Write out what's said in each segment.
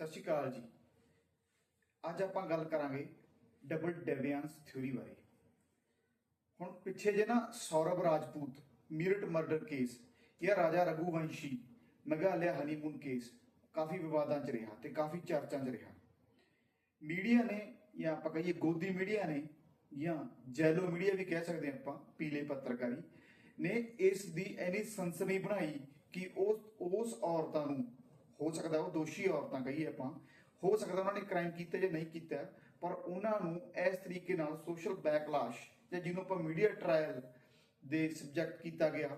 ਸਤਿ ਸ਼੍ਰੀ ਅਕਾਲ ਜੀ। ਅੱਜ ਆਪਾਂ ਗੱਲ ਕਰਾਂਗੇ ਡਬਲ ਡੇਵਿਆਂਸ ਥਿਊਰੀ ਬਾਰੇ। ਹੁਣ ਪਿੱਛੇ ਜੇ ਨਾ ਸੌਰਵ ਰਾਜਪੂਤ ਮੀਰਟ ਮਰਡਰ ਕੇਸ ਜਾਂ ਰਾਜਾ ਰਘੁਵੰਸ਼ੀ, ਮੇਘਾਲਿਆ ਹਨੀਮੂਨ ਕੇਸ ਕਾਫੀ ਵਿਵਾਦਾਂ 'ਚ ਰਿਹਾ ਤੇ ਕਾਫੀ ਚਰਚਾਂ 'ਚ ਰਿਹਾ। ਮੀਡੀਆ ਨੇ ਜਾਂ ਆਪਾਂ ਕਹੀਏ ਗੋਦੀ ਮੀਡੀਆ ਨੇ ਜਾਂ ਜੈਲੋ ਮੀਡੀਆ ਵੀ ਕਹਿ ਸਕਦੇ ਹਾਂ ਆਪਾਂ, ਪੀਲੇ ਪੱਤਰਕਾਰੀ, ਨੇ ਇਸ ਦੀ ਐਨੀ ਸਨਸਨੀ ਬਣਾਈ ਕਿ ਉਸ ਉਸ ਔਰਤਾਂ ਨੂੰ ਹੋ ਸਕਦਾ ਉਹ ਦੋਸ਼ੀ ਔਰਤਾਂ ਕਹੀਏ ਆਪਾਂ। ਹੋ ਸਕਦਾ ਉਹਨਾਂ ਨੇ ਕ੍ਰਾਈਮ ਕੀਤਾ ਜਾਂ ਨਹੀਂ ਕੀਤਾ, ਪਰ ਉਹਨਾਂ ਨੂੰ ਇਸ ਤਰੀਕੇ ਨਾਲ ਸੋਸ਼ਲ ਬੈਕਲਾਸ਼ ਜਾਂ ਜਿਹਨੂੰ ਆਪਾਂ ਮੀਡੀਆ ਟ੍ਰਾਇਲ ਦੇ ਸਬਜੈਕਟ ਕੀਤਾ ਗਿਆ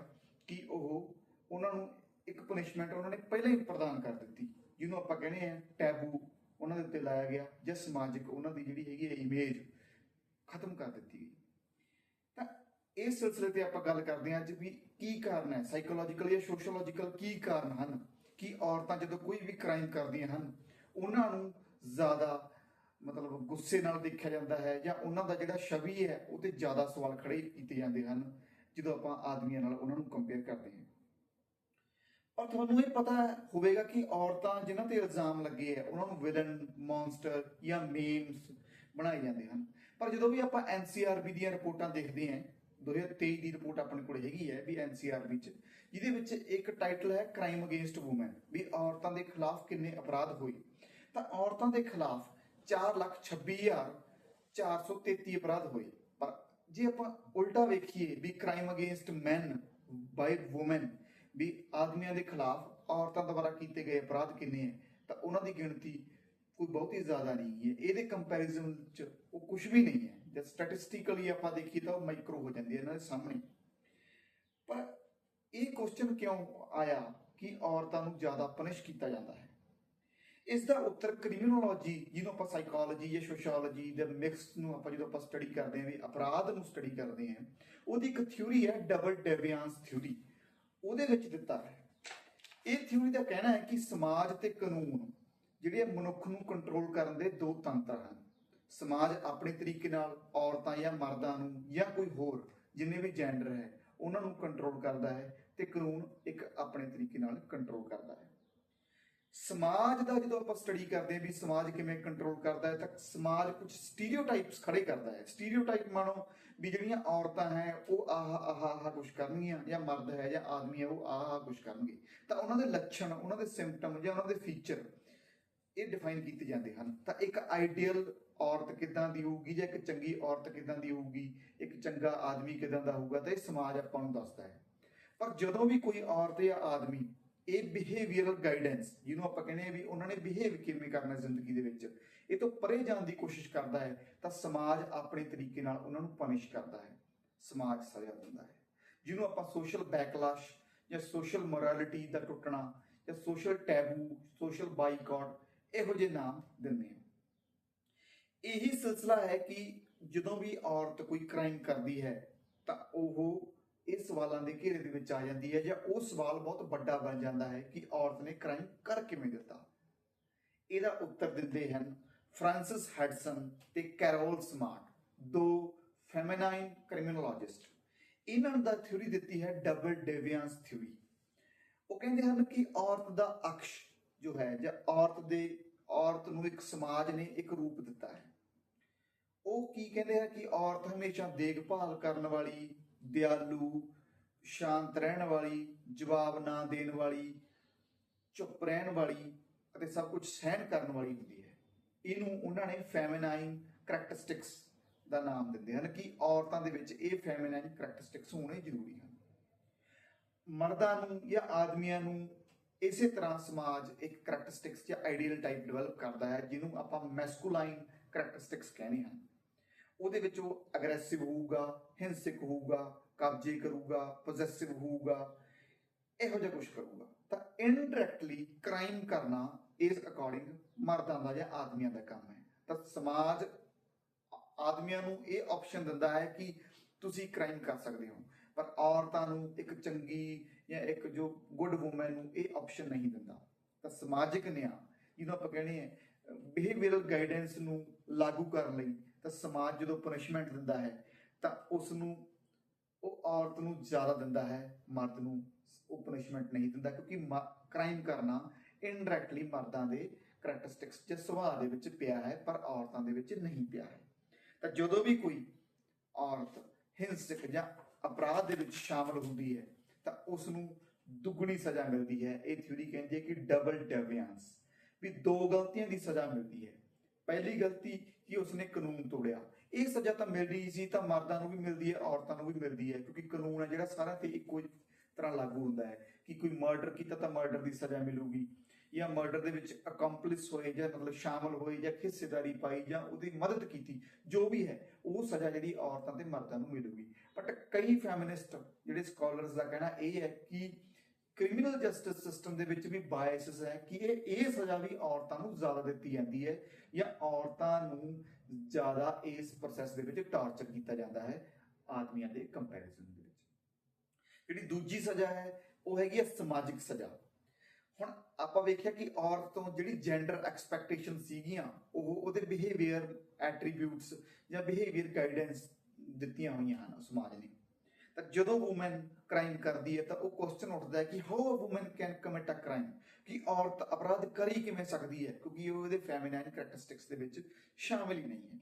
ਕਿ ਉਹ ਉਹਨਾਂ ਨੂੰ ਇੱਕ ਪਨਿਸ਼ਮੈਂਟ ਉਹਨਾਂ ਨੇ ਪਹਿਲਾਂ ਹੀ ਪ੍ਰਦਾਨ ਕਰ ਦਿੱਤੀ, ਜਿਹਨੂੰ ਆਪਾਂ ਕਹਿੰਦੇ ਆ ਟੈਬੂ ਉਹਨਾਂ ਦੇ ਉੱਤੇ ਲਾਇਆ ਗਿਆ ਜਾਂ ਸਮਾਜਿਕ ਉਹਨਾਂ ਦੀ ਜਿਹੜੀ ਹੈਗੀ ਹੈ ਇਮੇਜ ਖਤਮ ਕਰ ਦਿੱਤੀ ਗਈ। ਤਾਂ ਇਸ ਸਿਲਸਿਲੇ ਤੇ ਆਪਾਂ ਗੱਲ ਕਰਦੇ ਹਾਂ ਅੱਜ ਵੀ ਕੀ ਕਾਰਨ ਹੈ ਸਾਈਕੋਲੋਜੀਕਲ ਜਾਂ ਸੋਸ਼ੀਓਲੋਜੀਕਲ ਕੀ ਕਾਰਨ ਹਨ? ਕਿ ਔਰਤਾਂ ਜਦੋਂ ਕੋਈ ਵੀ ਕ੍ਰਾਈਮ ਕਰਦੀਆਂ ਹਨ, ਉਹਨਾਂ ਨੂੰ ਜ਼ਿਆਦਾ ਮਤਲਬ ਗੁੱਸੇ ਨਾਲ ਦੇਖਿਆ ਜਾਂਦਾ ਹੈ ਜਾਂ ਉਹਨਾਂ ਦਾ ਜਿਹੜਾ ਛਵੀ ਹੈ, ਉਹ ਤੇ ਜ਼ਿਆਦਾ ਸਵਾਲ ਖੜੇ ਕੀਤੇ ਜਾਂਦੇ ਹਨ, ਜਦੋਂ ਆਪਾਂ ਆਦਮੀਆਂ ਨਾਲ ਉਹਨਾਂ ਨੂੰ ਕੰਪੇਅਰ ਕਰਦੇ ਹਾਂ। ਪਰ ਤੁਹਾਨੂੰ ਇਹ ਪਤਾ ਹੋਵੇਗਾ ਕਿ ਔਰਤਾਂ ਜਿਨ੍ਹਾਂ ਤੇ ਇਲਜ਼ਾਮ ਲੱਗੇ ਹੈ, ਉਹਨਾਂ ਨੂੰ ਵਿਲਨ ਮੌਨਸਟਰ ਜਾਂ ਮੀਮਸ ਬਣਾਏ ਜਾਂਦੇ ਹਨ। ਪਰ ਜਦੋਂ ਵੀ ਆਪਾਂ ਐਨਸੀਆਰਬੀ ਦੀਆਂ ਰਿਪੋਰਟਾਂ ਦੇਖਦੇ ਹਾਂ 2023 ਦੀ ਰਿਪੋਰਟ ਆਪਣੇ ਕੋਲ ਹੈਗੀ ਹੈ ਵੀ ਐਨਸੀਆਰਬੀ ਚ ਜਿਹਦੇ ਵਿੱਚ ਇੱਕ ਟਾਈਟਲ ਹੈ ਕ੍ਰਾਈਮ ਅਗੇਂਸਟ ਔਮਨ ਵੀ ਔਰਤਾਂ ਦੇ ਖਿਲਾਫ ਕਿੰਨੇ ਅਪਰਾਧ ਹੋਏ। ਤਾਂ ਔਰਤਾਂ ਦੇ ਖਿਲਾਫ 426433 ਅਪਰਾਧ ਹੋਏ। ਪਰ ਜੇ ਆਪਾਂ ਉਲਟਾ ਵੇਖੀਏ ਵੀ crime against man by woman ਵੀ ਆਦਮੀਆਂ ਦੇ ਖਿਲਾਫ ਔਰਤਾਂ ਦੁਆਰਾ ਕੀਤੇ ਗਏ ਅਪਰਾਧ ਕਿੰਨੇ ਹੈ, ਤਾਂ ਉਹਨਾਂ ਦੀ ਗਿਣਤੀ ਕੋਈ ਬਹੁਤੀ ਜ਼ਿਆਦਾ ਨਹੀਂ ਹੈ। ਇਹਦੇ ਕੰਪੈਰੀਜ਼ਨ ਚ ਉਹ ਕੁਝ ਵੀ ਨਹੀਂ ਹੈ। ਜੇ ਸਟੈਟਿਸਟਿਕਲੀ ਆਪਾਂ ਦੇਖੀਏ ਤਾਂ ਉਹ ਮਾਈਕਰੋ ਹੋ ਜਾਂਦੀ ਹੈ, ਇਹਨਾਂ ਦੇ ਸਾਹਮਣੇ। ਪਰ ਇਹ ਕੁਐਸਚਨ ਕਿਉਂ ਆਇਆ ਕਿ ਔਰਤਾਂ ਨੂੰ ਜ਼ਿਆਦਾ ਪਨਿਸ਼ ਕੀਤਾ ਜਾਂਦਾ ਹੈ? ਇਸ ਦਾ ਉੱਤਰ ਕ੍ਰਿਮੀਨੋਲੋਜੀ ਜਿਹਨੂੰ ਆਪਾਂ ਸਾਈਕੋਲੋਜੀ ਜਾਂ ਸੋਸ਼ੀਓਲੋਜੀ ਦੇ ਮਿਕਸ ਨੂੰ ਆਪਾਂ ਜਦੋਂ ਆਪਾਂ ਸਟੱਡੀ ਕਰਦੇ ਹਾਂ, ਵੀ ਅਪਰਾਧ ਨੂੰ ਸਟੱਡੀ ਕਰਦੇ ਹਾਂ, ਉਹਦੀ ਇੱਕ ਥਿਊਰੀ ਹੈ ਡਬਲ ਡੇਵਿਆਂਸ ਥਿਊਰੀ ਉਹਦੇ ਵਿੱਚ ਦਿੱਤਾ ਹੈ। ਇਹ ਥਿਊਰੀ ਦਾ ਕਹਿਣਾ ਹੈ ਕਿ ਸਮਾਜ ਤੇ ਕਾਨੂੰਨ, ਜਿਹੜੇ ਮਨੁੱਖ ਨੂੰ ਕੰਟਰੋਲ ਕਰਨ ਦੇ ਦੋ ਤੰਤਰ ਹਨ। ਸਮਾਜ ਆਪਣੇ ਤਰੀਕੇ ਨਾਲ ਔਰਤਾਂ ਜਾਂ ਮਰਦਾਂ ਨੂੰ ਜਾਂ ਕੋਈ ਹੋਰ ਜਿੰਨੇ ਵੀ ਜੈਂਡਰ ਹੈ, ਉਹਨਾਂ ਨੂੰ ਕੰਟਰੋਲ ਕਰਦਾ ਹੈ ਤੇ ਕਾਨੂੰਨ ਇੱਕ ਆਪਣੇ ਤਰੀਕੇ ਨਾਲ ਕੰਟਰੋਲ ਕਰਦਾ ਹੈ। ਸਮਾਜ ਦਾ ਜਦੋਂ ਆਪਾਂ ਸਟੱਡੀ ਕਰਦੇ ਹਾਂ ਵੀ ਸਮਾਜ ਕਿਵੇਂ ਕੰਟਰੋਲ ਕਰਦਾ ਹੈ, ਤਾਂ ਸਮਾਜ ਕੁਝ ਸਟੀਰੀਓਟਾਈਪਸ ਖੜੇ ਕਰਦਾ ਹੈ। ਸਟੀਰੀਓਟਾਈਪ ਮਾਨੋ ਵੀ ਜਿਹੜੀਆਂ ਔਰਤਾਂ ਹੈ, ਉਹ ਆਹ ਆਹ ਆਹ ਕੁਝ ਕਰਨਗੀਆਂ ਜਾਂ ਮਰਦ ਹੈ ਜਾਂ ਆਦਮੀ ਹੈ, ਉਹ ਆਹ ਆਹ ਕੁਝ ਕਰਨਗੇ। ਤਾਂ ਉਹਨਾਂ ਦੇ ਲੱਛਣ, ਉਹਨਾਂ ਦੇ ਸਿੰਪਟਮ ਜਾਂ ਉਹਨਾਂ ਦੇ ਫੀਚਰ ਇਹ ਡਿਫਾਈਨ ਕੀਤੇ ਜਾਂਦੇ ਹਨ। ਤਾਂ ਇੱਕ ਆਈਡੀਅਲ ਔਰਤ ਕਿਦਾਂ ਦੀ ਹੋਊਗੀ ਜਾਂ ਇੱਕ ਚੰਗੀ ਔਰਤ ਕਿਦਾਂ ਦੀ ਹੋਊਗੀ, ਇੱਕ ਚੰਗਾ ਆਦਮੀ ਕਿਦਾਂ ਦਾ ਹੋਊਗਾ, ਤਾਂ ਇਹ ਸਮਾਜ ਆਪਾਂ ਨੂੰ ਦੱਸਦਾ ਹੈ। ਪਰ ਜਦੋਂ ਵੀ ਕੋਈ ਔਰਤ ਜਾਂ ਆਦਮੀ, ਇਹ ਬਿਹੇਵੀਅਰਲ ਗਾਈਡੈਂਸ ਜਿਹਨੂੰ ਆਪਾਂ ਕਹਿੰਦੇ ਆ ਵੀ ਉਹਨਾਂ ਨੇ ਬਿਹੇਵ ਕਿਵੇਂ ਕਰਨਾ ਜ਼ਿੰਦਗੀ ਦੇ ਵਿੱਚ, ਇਹ ਤੋਂ ਪਰੇ ਜਾਣ ਦੀ ਕੋਸ਼ਿਸ਼ ਕਰਦਾ ਹੈ, ਤਾਂ ਸਮਾਜ ਆਪਣੇ ਤਰੀਕੇ ਨਾਲ ਉਹਨਾਂ ਨੂੰ ਪਨਿਸ਼ ਕਰਦਾ ਹੈ। ਸਮਾਜ ਸਜ਼ਾ ਦਿੰਦਾ ਹੈ। ਜਿਹਨੂੰ ਆਪਾਂ ਸੋਸ਼ਲ ਬੈਕਲਾਸ਼ ਜਾਂ ਸੋਸ਼ਲ ਮੋਰਾਲਿਟੀ ਦਾ ਟੁੱਟਣਾ ਜਾਂ ਸੋਸ਼ਲ ਟੈਬੂ ਸੋਸ਼ਲ ਬਾਈਕਾਟ ਇਹੋ ਜਿਹੇ ਨਾਮ ਦਿੰਦੇ ਆ ਇਹੀ ਸਿਲਸਿਲਾ ਹੈ ਕਿ ਜਦੋਂ ਵੀ ਔਰਤ ਕੋਈ ਕ੍ਰਾਈਮ ਕਰਦੀ ਹੈ, ਤਾਂ ਉਹ ਇਹ ਸਵਾਲਾਂ ਦੇ ਘੇਰੇ ਦੇ ਵਿੱਚ ਆ ਜਾਂਦੀ ਹੈ ਜਾਂ ਉਹ ਸਵਾਲ ਬਹੁਤ ਵੱਡਾ ਬਣ ਜਾਂਦਾ ਹੈ ਕਿ ਔਰਤ ਨੇ ਕ੍ਰਾਈਮ ਕਰ ਕਿਵੇਂ ਦਿੱਤਾ। ਇਹਦਾ ਉੱਤਰ ਦਿੰਦੇ ਹਨ ਫ੍ਰਾਂਸਿਸ ਹੈਡਸਨ ਤੇ ਕੈਰੋਲ ਸਮਾਰਟ, ਦੋ ਫੈਮਿਨਾਈਨ ਕ੍ਰਿਮੀਨੋਲੋਜਿਸਟ ਇਹਨਾਂ ਦਾ ਥਿਊਰੀ ਦਿੱਤੀ ਹੈ ਡਬਲ ਡੇਵਿਆਂਸ ਥਿਊਰੀ ਉਹ ਕਹਿੰਦੇ ਹਨ ਕਿ ਔਰਤ ਦਾ ਅਕਸ਼ ਜੋ ਹੈ ਜਾਂ ਔਰਤ ਦੇ, ਔਰਤ ਨੂੰ ਇੱਕ ਸਮਾਜ ਨੇ ਇੱਕ ਰੂਪ ਦਿੱਤਾ ਹੈ। ਉਹ ਕੀ ਕਹਿੰਦੇ ਆ ਕਿ ਔਰਤ ਹਮੇਸ਼ਾ ਦੇਖਭਾਲ ਕਰਨ ਵਾਲੀ, ਦਿਆਲੂ, ਸ਼ਾਂਤ ਰਹਿਣ ਵਾਲੀ, ਜਵਾਬ ਨਾ ਦੇਣ ਵਾਲੀ, ਚੁੱਪ ਰਹਿਣ ਵਾਲੀ ਅਤੇ ਸਭ ਕੁਝ ਸਹਿਣ ਕਰਨ ਵਾਲੀ ਹੁੰਦੀ ਹੈ। ਇਹਨੂੰ ਉਹਨਾਂ ਨੇ ਫੈਮਿਨਾਈਨ ਕਰੈਕਟਰਿਸਟਿਕਸ ਦਾ ਨਾਮ ਦਿੰਦੇ ਹਨ ਕਿ ਔਰਤਾਂ ਦੇ ਵਿੱਚ ਇਹ ਫੈਮਿਨਾਈਨ ਕਰੈਕਟਰਿਸਟਿਕਸ ਹੋਣੇ ਜ਼ਰੂਰੀ ਹਨ। ਮਰਦਾਂ ਨੂੰ ਜਾਂ ਆਦਮੀਆਂ ਨੂੰ ਇਸੇ ਤਰ੍ਹਾਂ ਸਮਾਜ ਇੱਕ ਕਰੈਕਟਰਿਸਟਿਕਸ ਜਾਂ ਆਈਡੀਅਲ ਟਾਈਪ ਡਿਵੈਲਪ ਕਰਦਾ ਹੈ, ਜਿਹਨੂੰ ਆਪਾਂ ਮੈਸਕੂਲਾਈਨ ਕਰੈਕਟਰਿਸਟਿਕਸ ਕਹਿੰਦੇ ਹਾਂ। ਉਹਦੇ ਵਿੱਚ ਉਹ ਅਗਰੈਸਿਵ ਹੋਊਗਾ, ਹਿੰਸਕ ਹੋਊਗਾ, ਕਬਜ਼ੇ ਕਰੂਗਾ ਪੋਜੈਸਿਵ ਹੋਊਗਾ, ਇਹੋ ਜਿਹਾ ਕੁਝ ਕਰੂਗਾ। ਤਾਂ ਇਨਡਾਇਰੈਕਟਲੀ ਕ੍ਰਾਈਮ ਕਰਨਾ ਇਸ ਅਕੋਰਡਿੰਗ ਮਰਦਾਂ ਦਾ ਜਾਂ ਆਦਮੀਆਂ ਦਾ ਕੰਮ ਹੈ। ਤਾਂ ਸਮਾਜ ਆਦਮੀਆਂ ਨੂੰ ਇਹ ਆਪਸ਼ਨ ਦਿੰਦਾ ਹੈ ਕਿ ਤੁਸੀਂ ਕ੍ਰਾਈਮ ਕਰ ਸਕਦੇ ਹੋ। ਪਰ ਔਰਤਾਂ ਨੂੰ ਇੱਕ ਚੰਗੀ ਜਾਂ ਇੱਕ ਜੋ ਗੁੱਡ ਔਮਨ ਨੂੰ ਇਹ ਆਪਸ਼ਨ ਨਹੀਂ ਦਿੰਦਾ। ਤਾਂ ਸਮਾਜਿਕ ਨਿਆਂ, ਜਿਹਨੂੰ ਆਪਾਂ ਕਹਿੰਦੇ ਆ ਬਿਹੇਵੀਅਰਲ ਗਾਈਡੈਂਸ ਨੂੰ ਲਾਗੂ ਕਰਨ ਲਈ ਤਾਂ ਸਮਾਜ ਜਦੋਂ ਪਨਿਸ਼ਮੈਂਟ ਦਿੰਦਾ ਹੈ, ਤਾਂ ਉਸ ਨੂੰ ਉਹ ਔਰਤ ਨੂੰ ਜ਼ਿਆਦਾ ਦਿੰਦਾ ਹੈ, ਮਰਦ ਨੂੰ ਉਹ ਪਨਿਸ਼ਮੈਂਟ ਨਹੀਂ ਦਿੰਦਾ ਕਿਉਂਕਿ ਕ੍ਰਾਈਮ ਕਰਨਾ ਇਨਡਾਇਰੈਕਟਲੀ ਮਰਦਾਂ ਦੇ ਕਰੈਕਟਰਿਸਟਿਕਸ ਜਾਂ ਸੁਭਾਅ ਦੇ ਵਿੱਚ ਪਿਆ ਹੈ, ਪਰ ਔਰਤਾਂ ਦੇ ਵਿੱਚ ਨਹੀਂ ਪਿਆ ਹੈ। ਤਾਂ ਜਦੋਂ ਵੀ ਕੋਈ ਔਰਤ ਹਿੰਸਕ ਜਾਂ ਅਪਰਾਧ ਦੇ ਵਿੱਚ ਸ਼ਾਮਲ ਹੁੰਦੀ ਹੈ, ਤਾਂ ਉਸ ਨੂੰ ਦੁੱਗਣੀ ਸਜ਼ਾ ਮਿਲਦੀ ਹੈ। ਇਹ ਥਿਊਰੀ ਕਹਿੰਦੀ ਹੈ ਕਿ ਡਬਲ ਡਿਵਿਆਂਸ ਵੀ ਦੋ ਗਲਤੀਆਂ ਦੀ ਸਜ਼ਾ ਮਿਲਦੀ ਹੈ। ਪਹਿਲੀ ਗਲਤੀ ਕਿ ਉਸਨੇ ਕਾਨੂੰਨ ਤੋੜਿਆ। ਇਹ ਸਜ਼ਾ ਤਾਂ ਮਿਲ ਰਹੀ ਸੀ, ਤਾਂ ਮਰਦਾਂ ਨੂੰ ਵੀ ਮਿਲਦੀ ਹੈ, ਔਰਤਾਂ ਨੂੰ ਵੀ ਮਿਲਦੀ ਹੈ, ਕਿਉਂਕਿ ਕਾਨੂੰਨ ਹੈ ਜਿਹੜਾ ਸਾਰਿਆਂ ਤੇ ਇੱਕੋ ਤਰ੍ਹਾਂ ਲਾਗੂ ਹੁੰਦਾ ਹੈ ਕਿ ਕੋਈ ਮਰਡਰ ਕੀਤਾ ਤਾਂ ਮਰਡਰ ਦੀ ਸਜ਼ਾ ਮਿਲੂਗੀ ਜਾਂ ਮਰਡਰ ਦੇ ਵਿੱਚ ਅਕੰਪਲਿਸ ਹੋਏ ਜਾਂ ਮਤਲਬ ਸ਼ਾਮਲ ਹੋਏ ਜਾਂ ਹਿੱਸੇਦਾਰੀ ਪਾਈ ਜਾਂ ਉਹਦੀ ਮਦਦ ਕੀਤੀ, ਜੋ ਵੀ ਹੈ, ਉਹ ਸਜ਼ਾ ਜਿਹੜੀ ਔਰਤਾਂ ਤੇ ਮਰਦਾਂ ਨੂੰ ਮਿਲੂਗੀ। ਬਟ ਕਈ ਫੈਮਿਨਿਸਟ ਜਿਹੜੇ ਸਕਾਲਰਸ ਦਾ ਕਹਿਣਾ ਇਹ ਹੈ ਕਿ ਕ੍ਰਿਮੀਨਲ ਜਸਟਿਸ ਸਿਸਟਮ ਦੇ ਵਿੱਚ ਵੀ ਬਾਇਸਸ ਹੈ ਕਿ ਇਹ ਇਹ ਸਜ਼ਾ ਵੀ ਔਰਤਾਂ ਨੂੰ ਜ਼ਿਆਦਾ ਦਿੱਤੀ ਜਾਂਦੀ ਹੈ ਜਾਂ ਔਰਤਾਂ ਨੂੰ ਜ਼ਿਆਦਾ ਇਸ ਪ੍ਰੋਸੈਸ ਦੇ ਵਿੱਚ ਟਾਰਚਰ ਕੀਤਾ ਜਾਂਦਾ ਹੈ ਆਦਮੀਆਂ ਦੇ ਕੰਪੈਰੀਜ਼ਨ ਦੇ ਵਿੱਚ। ਜਿਹੜੀ ਦੂਜੀ ਸਜ਼ਾ ਹੈ, ਉਹ ਹੈਗੀ ਹੈ ਸਮਾਜਿਕ ਸਜ਼ਾ। ਹੁਣ ਆਪਾਂ ਵੇਖਿਆ ਕਿ ਔਰਤ ਤੋਂ ਜਿਹੜੀ ਜੈਂਡਰ ਐਕਸਪੈਕਟੇਸ਼ਨ ਸੀਗੀਆਂ, ਉਹ ਉਹਦੇ ਬਿਹੇਵੀਅਰ ਐਟਰੀਬਿਊਟਸ ਜਾਂ ਬਿਹੇਵੀਅਰ ਗਾਈਡੈਂਸ ਦਿੱਤੀਆਂ ਹੋਈਆਂ ਹਨ ਸਮਾਜ ਨੇ। ਤਾਂ ਜਦੋਂ ਔਮਨ ਕ੍ਰਾਈਮ ਕਰਦੀ ਹੈ ਤਾਂ ਉਹ ਕੁਐਸਚਨ ਉੱਠਦਾ ਹੈ ਕਿ how a woman can commit a crime ਕਿ ਔਰਤ ਅਪਰਾਧ ਕਰ ਕਿਵੇਂ ਸਕਦੀ ਹੈ? ਕਿਉਂਕਿ ਉਹ ਉਹਦੇ ਫੈਮਿਨਾਈਨ ਕੈਰੈਕਟਰਿਸਟਿਕਸ ਦੇ ਵਿੱਚ ਸ਼ਾਮਿਲ ਹੀ ਨਹੀਂ ਹੈ।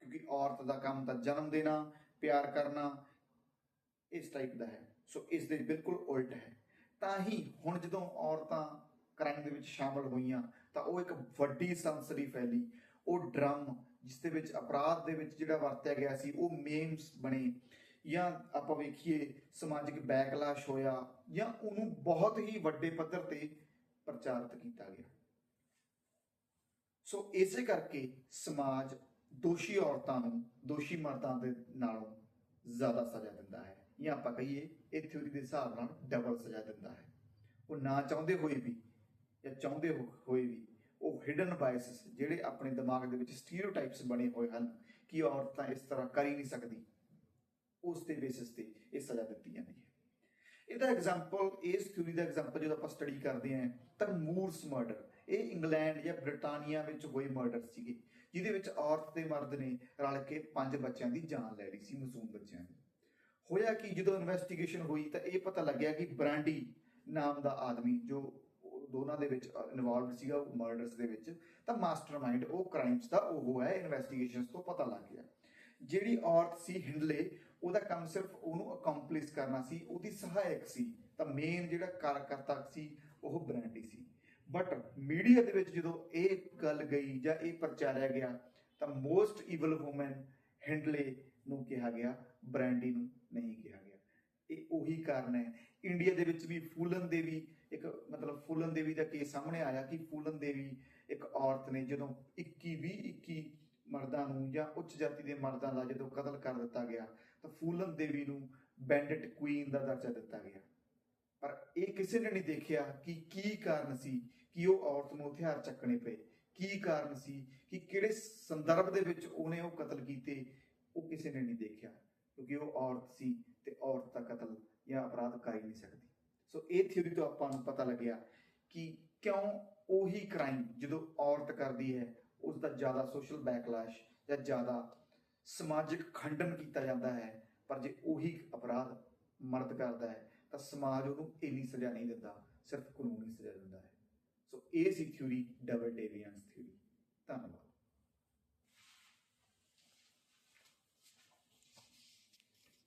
ਕਿਉਂਕਿ ਔਰਤ ਦਾ ਕੰਮ ਤਾਂ ਜਨਮ ਦੇਣਾ, ਪਿਆਰ ਕਰਨਾ, ਇਸ ਟਾਈਪ ਦਾ ਹੈ। ਸੋ ਇਸ ਦੇ ਬਿਲਕੁਲ ਉਲਟ ਹੈ। ਤਾਂ ਹੀ ਹੁਣ ਜਦੋਂ ਔਰਤਾਂ ਕ੍ਰਾਈਮ ਦੇ ਵਿੱਚ ਸ਼ਾਮਲ ਹੋਈਆਂ, ਤਾਂ ਉਹ ਇੱਕ ਵੱਡੀ ਸੰਸਰੀ ਫੈਲੀ। ਉਹ ਡਰਮ ਜਿਸ ਦੇ ਵਿੱਚ ਅਪਰਾਧ ਦੇ ਵਿੱਚ ਜਿਹੜਾ ਵਰਤਿਆ ਗਿਆ ਸੀ, ਉਹ ਮੇਮਸ ਬਣੇ। ਜਾਂ ਆਪਾਂ ਵੇਖੀਏ ਸਮਾਜਿਕ ਬੈਕਲਾਸ਼ ਹੋਇਆ ਜਾਂ ਉਹਨੂੰ ਬਹੁਤ ਹੀ ਵੱਡੇ ਪੱਧਰ ਤੇ ਪ੍ਰਚਾਰਿਤ ਕੀਤਾ ਗਿਆ। ਸੋ ਇਸੇ ਕਰਕੇ ਸਮਾਜ ਦੋਸ਼ੀ ਔਰਤਾਂ ਨੂੰ, ਦੋਸ਼ੀ ਮਰਦਾਂ ਦੇ ਨਾਲੋਂ ਜ਼ਿਆਦਾ ਸਜ਼ਾ ਦਿੰਦਾ ਹੈ। ਜਾਂ ਆਪਾਂ ਕਹੀਏ ਇਹ ਥਿਊਰੀ ਦੇ ਹਿਸਾਬ ਨਾਲ ਡਬਲ ਸਜ਼ਾ ਦਿੰਦਾ ਹੈ। ਉਹ ਨਾ ਚਾਹੁੰਦੇ ਹੋਏ ਵੀ ਜਾਂ ਚਾਹੁੰਦੇ ਹੋ- ਹੋਏ ਵੀ ਉਹ ਹਿਡਨ ਬਾਇਸਸ ਜਿਹੜੇ ਆਪਣੇ ਦਿਮਾਗ ਦੇ ਵਿੱਚ ਸਟੀਰੀਓਟਾਈਪਸ ਬਣੇ ਹੋਏ ਹਨ ਕਿ ਔਰਤਾਂ ਇਸ ਤਰ੍ਹਾਂ ਕਰ ਹੀ ਨਹੀਂ ਸਕਦੀ। ਉਸ ਦੇ ਬੇਸਿਸ ਤੇ ਇਹ ਸਜ਼ਾ ਦਿੱਤੀ ਜਾਂਦੀ ਹੈ। ਇਹਦਾ ਐਗਜ਼ਾਮਪਲ ਇਸ ਥਿਊਰੀ ਦਾ ਐਗਜ਼ਾਮਪਲ ਜਦੋਂ ਆਪਾਂ ਸਟੱਡੀ ਕਰਦੇ ਹਾਂ, ਤਾਂ ਮੂਰਸ ਮਰਡਰ ਇਹ ਇੰਗਲੈਂਡ ਜਾਂ ਬ੍ਰਿਟਾਨੀਆ ਵਿੱਚ ਹੋਏ ਮਰਡਰ ਸੀਗੇ, ਜਿਹਦੇ ਵਿੱਚ ਔਰਤ ਤੇ ਮਰਦ ਨੇ ਰਲ ਕੇ ਪੰਜ ਬੱਚਿਆਂ ਦੀ ਜਾਨ ਲੈ ਲਈ ਸੀ, ਮਾਸੂਮ ਬੱਚਿਆਂ ਦੀ। ਹੋਇਆ ਕਿ? ਜਦੋਂ ਇਨਵੈਸਟੀਗੇਸ਼ਨ ਹੋਈ ਤਾਂ ਇਹ ਪਤਾ ਲੱਗਿਆ ਕਿ ਬ੍ਰਾਂਡੀ ਨਾਮ ਦਾ ਆਦਮੀ ਜੋ ਦੋਨਾਂ ਦੇ ਵਿੱਚ ਇਨਵੋਲਵਡ ਸੀਗਾ ਮਰਡਰਸ ਦੇ ਵਿੱਚ, ਤਾਂ ਮਾਸਟਰਮਾਈਂਡ ਉਹ ਕ੍ਰਾਈਮਸ ਦਾ ਉਹ ਹੈ ਇਨਵੈਸਟੀਗੇਸ਼ਨਸ ਤੋਂ ਪਤਾ ਲੱਗ ਗਿਆ। ਜਿਹੜੀ ਔਰਤ ਸੀ ਹਿੰਡਲੇ ਉਹਦਾ ਕੰਮ ਸਿਰਫ ਉਹਨੂੰ ਅਕੰਪਲਿਸ ਕਰਨਾ ਸੀ, ਉਹਦੀ ਸਹਾਇਕ ਸੀ। ਤਾਂ ਮੇਨ ਜਿਹੜਾ ਕਾਰਕਰਤਾ ਸੀ, ਉਹ ਬ੍ਰਾਂਡੀ ਸੀ। ਬਟ ਮੀਡੀਆ ਦੇ ਵਿੱਚ ਜਦੋਂ ਇਹ ਗੱਲ ਗਈ ਜਾਂ ਇਹ ਪ੍ਰਚਾਰਿਆ ਗਿਆ, ਤਾਂ ਮੋਸਟ ਈਵਲ ਔਮਨ ਹਿੰਡਲੇ ਨੂੰ ਕਿਹਾ ਗਿਆ ਬ੍ਰਾਂਡੀ ਨੂੰ ਨਹੀਂ ਕਿਹਾ ਗਿਆ। ਇਹ ਉਹੀ ਕਾਰਨ ਹੈ। ਇੰਡੀਆ ਦੇ ਵਿੱਚ ਵੀ ਫੂਲਨ ਦੇਵੀ ਇੱਕ ਮਤਲਬ ਫੂਲਨ ਦੇਵੀ ਦਾ ਕੇਸ ਸਾਹਮਣੇ ਆਇਆ ਕਿ ਫੂਲਨ ਦੇਵੀ ਇੱਕ ਔਰਤ ਨੇ ਜਦੋਂ 21 20 21 ਮਰਦਾਂ ਨੂੰ ਜਾਂ ਉੱਚ ਜਾਤੀ ਦੇ ਮਰਦਾਂ ਦਾ ਜਦੋਂ ਕਤਲ ਕਰ ਦਿੱਤਾ ਗਿਆ, ਤਾਂ ਫੂਲਨ ਦੇਵੀ ਨੂੰ ਬੈਂਡਿਟ ਕੁਈਨ ਦਾ ਦਰਜਾ ਦਿੱਤਾ ਗਿਆ। ਪਰ ਇਹ ਕਿਸੇ ਨੇ ਨਹੀਂ ਦੇਖਿਆ ਕਿ ਕੀ ਕਾਰਨ ਸੀ ਕਿ ਉਹ ਔਰਤ ਨੂੰ ਹਥਿਆਰ ਚੱਕਣੇ ਪਏ। ਕੀ ਕਾਰਨ ਸੀ ਕਿ ਕਿਹੜੇ ਸੰਦਰਭ ਦੇ ਵਿੱਚ ਉਹਨੇ ਉਹ ਕਤਲ ਕੀਤੇ, ਉਹ ਕਿਸੇ ਨੇ ਨਹੀਂ ਦੇਖਿਆ। ਕਿਉਂਕਿ ਉਹ ਔਰਤ ਸੀ ਤੇ ਔਰਤ ਦਾ ਕਤਲ ਜਾਂ ਅਪਰਾਧ ਕਰ ਹੀ ਨਹੀਂ ਸਕਦੀ। ਸੋ ਇਹ ਥਿਊਰੀ ਤੋਂ ਆਪਾਂ ਨੂੰ ਪਤਾ ਲੱਗਿਆ ਕਿ ਕਿਉਂ ਉਹੀ ਕ੍ਰਾਈਮ ਜਦੋਂ ਔਰਤ ਕਰਦੀ ਹੈ ਉਸ ਦਾ ਜ਼ਿਆਦਾ ਸੋਸ਼ਲ ਬੈਕਲਾਸ਼ ਜਾਂ ਜ਼ਿਆਦਾ ਸਮਾਜਿਕ ਖੰਡਨ ਕੀਤਾ ਜਾਂਦਾ ਹੈ, ਪਰ ਜੇ ਉਹੀ ਅਪਰਾਧ ਮਰਦ ਕਰਦਾ ਹੈ, ਤਾਂ ਸਮਾਜ ਉਹਨੂੰ ਇੰਨੀ ਸਜ਼ਾ ਨਹੀਂ ਦਿੰਦਾ, ਸਿਰਫ ਕਾਨੂੰਨੀ ਸਜ਼ਾ ਦਿੰਦਾ ਹੈ। ਸੋ ਇਹ ਸੀ ਥਿਊਰੀ ਡਬਲ ਡੇਵੀਅੰਸ ਥਿਊਰੀ ਧੰਨਵਾਦ।